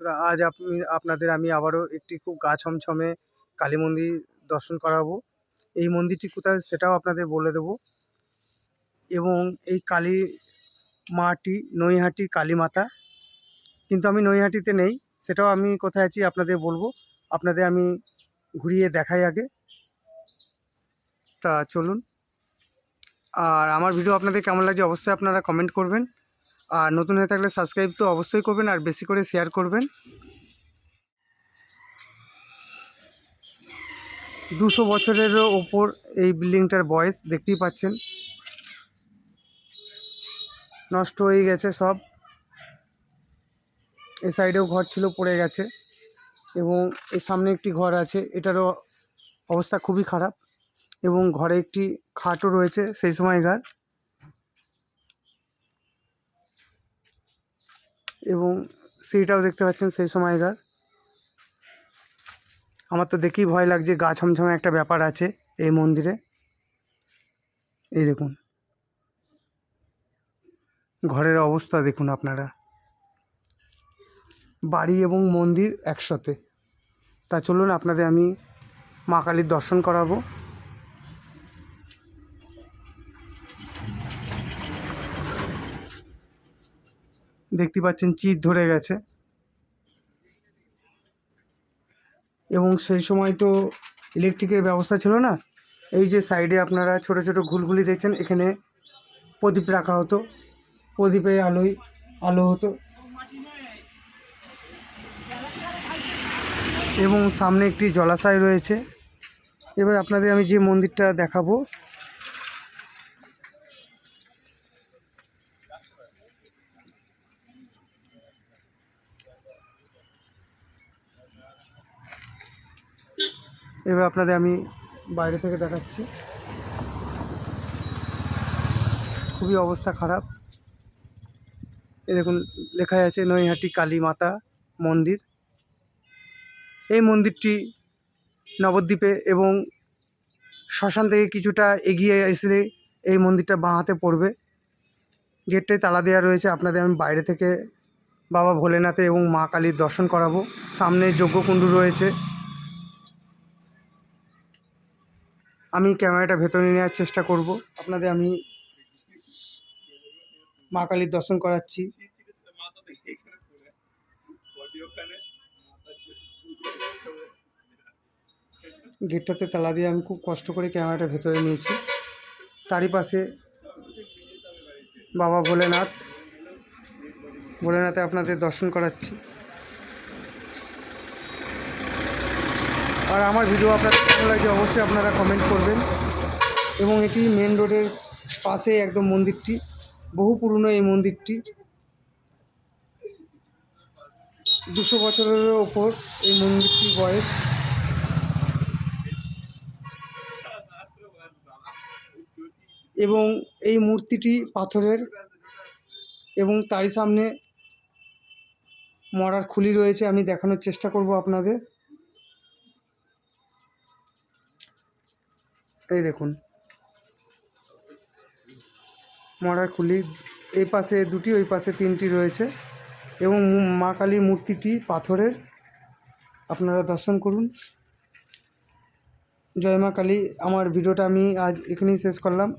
আজ আপনি, আপনাদের আমি আবারও একটি খুব গা ছমছমে কালী মন্দির দর্শন করাবো। এই মন্দিরটি কোথায় সেটাও আপনাদের বলে দেবো। এবং এই কালী মাটি, নৈহাটি কালী মাতা। কিন্তু আমি নৈহাটিতে নেই, সেটাও আমি কোথায় আছি আপনাদের বলব। আপনাদের আমি ঘুরিয়ে দেখাই আগে। তা চলুন। আর আমার ভিডিও আপনাদের কেমন লাগছে অবশ্যই আপনারা কমেন্ট করবেন। আর নতুন হয়ে থাকলে সাবস্ক্রাইব তো অবশ্যই করবেন আর বেশি করে শেয়ার করবেন। দুশো বছরেরও ওপর এই বিল্ডিংটার বয়স, দেখতেই পাচ্ছেন। নষ্ট হয়ে গেছে সব। এই সাইডেও ঘর ছিল, পড়ে গেছে এবং এর সামনে একটি ঘর আছে, এটারও অবস্থা খুবই খারাপ এবং ঘরে একটি খাটও রয়েছে, সেই সময়কার এবং সিঁড়িটাও দেখতে পাচ্ছেন সেই সময়কার। আমার তো দেখেই ভয় লাগছে, গা ছমছমে একটা ব্যাপার আছে এই মন্দিরে। এই দেখুন। ঘরের অবস্থা দেখুন আপনারা। বাড়ি এবং মন্দির একসাথে। তা চলুন আপনাদের আমি মা কালীর দর্শন করাবো। দেখতে পাচ্ছেন চিট ধরে গেছে। এবং সেই সময় তো ইলেকট্রিকের ব্যবস্থা ছিল না। এই যে সাইডে আপনারা ছোট ছোট ঘুলগুলি দেখছেন, এখানে প্রদীপ রাখা হতো। প্রদীপে আলোয় আলো হতো। এবং সামনে একটি জলাশয় রয়েছে। এবার আপনাদের আমি যে মন্দিরটা দেখাবো এবার আপনাদের আমি বাইরে থেকে দেখাচ্ছি। খুবই অবস্থা খারাপ। এই দেখুন লেখা আছে নৈহাটি কালী মাতা মন্দির। এই মন্দিরটি নবদ্বীপে এবং শ্মশান থেকে কিছুটা এগিয়ে এসে এই মন্দিরটা বাঁ হাতে পড়বে। গেটটায় তালা দেওয়া রয়েছে, আপনাদের আমি বাইরে থেকে বাবা ভোলেনাথে এবং মা কালীর দর্শন করাবো। সামনে যজ্ঞকুণ্ড রয়েছে। আমি ক্যামেরাটা ভেতরে নেওয়ার চেষ্টা করব। আপনাদের আমি মা কালীর দর্শন করাচ্ছি। গেটটাতে তালা দিয়ে আমি খুব কষ্ট করে ক্যামেরাটা ভেতরে নিয়েছি। তারই পাশে বাবা ভোলেনাথ। ভোলেনাথে আপনাদের দর্শন করাচ্ছি। আর আমার ভিডিও আপনাদের কেমন লাগছে অবশ্যই আপনারা কমেন্ট করবেন। এবং এটি মেন রোডের পাশে একদম মন্দিরটি, বহু পুরনো এই মন্দিরটি। দুশো বছরের ওপর এই মন্দিরটির বয়স। এবং এই মূর্তিটি পাথরের এবং তারই সামনে মরার খুলি রয়েছে, আমি দেখানোর চেষ্টা করব আপনাদের। এই দেখুন। মরার খুলি। এই পাশে দুটি, ওই পাশে তিনটি রয়েছে এবং মা কালীর মূর্তিটি পাথরের। আপনারা দর্শন করুন। জয় মা কালী। আমার ভিডিওটা আমি আজ এখানেই শেষ করলাম।